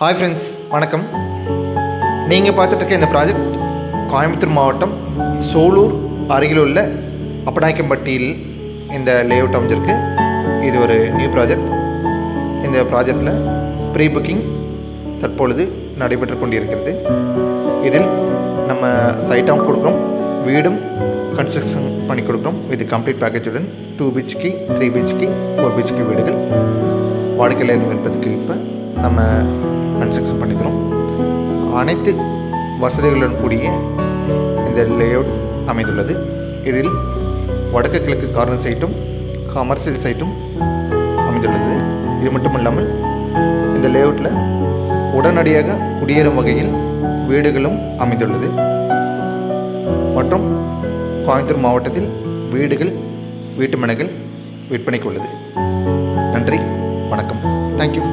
Hi friends வணக்கம். நீங்கள் பார்த்துட்டு இருக்க இந்த ப்ராஜெக்ட் கோயம்புத்தூர் மாவட்டம் சோலூர் அருகில் உள்ள அப்பநாயக்கம்பட்டியில் இந்த லேஅவுட் அமைஞ்சிருக்கு. இது ஒரு நியூ ப்ராஜெக்ட் இந்த ப்ராஜெக்டில் ப்ரீ புக்கிங் தற்பொழுது நடைபெற்று கொண்டிருக்கிறது. இதில் நம்ம சைட்டாகவும் கொடுக்குறோம். வீடும் கன்ஸ்ட்ரக்ஷன் பண்ணி கொடுக்குறோம். இது complete பேக்கேஜுடன் two BHK three BHK four BHK வீடுகள். வாடிக்கையாளர் விருப்பத்துக்கு இப்போ நம்ம கன்ஸ்ட்ரக்ஷன் பண்ணித்தரும் அனைத்து வசதிகளுடன் கூடிய இந்த லேஅவுட் அமைந்துள்ளது. இதில் வடக்கு கிழக்கு கார்னர் சைட்டும் கமர்ஷியல் சைட்டும் அமைந்துள்ளது. இது மட்டும் இல்லாமல் இந்த லேஅவுட்டில் உடனடியாக குடியேறும் வகையில் வீடுகளும் அமைந்துள்ளது. மற்றும் கோயம்புத்தூர் மாவட்டத்தில் வீடுகள் வீட்டுமனைகள் விற்பனைக்கு உள்ளது. நன்றி வணக்கம். தேங்க்யூ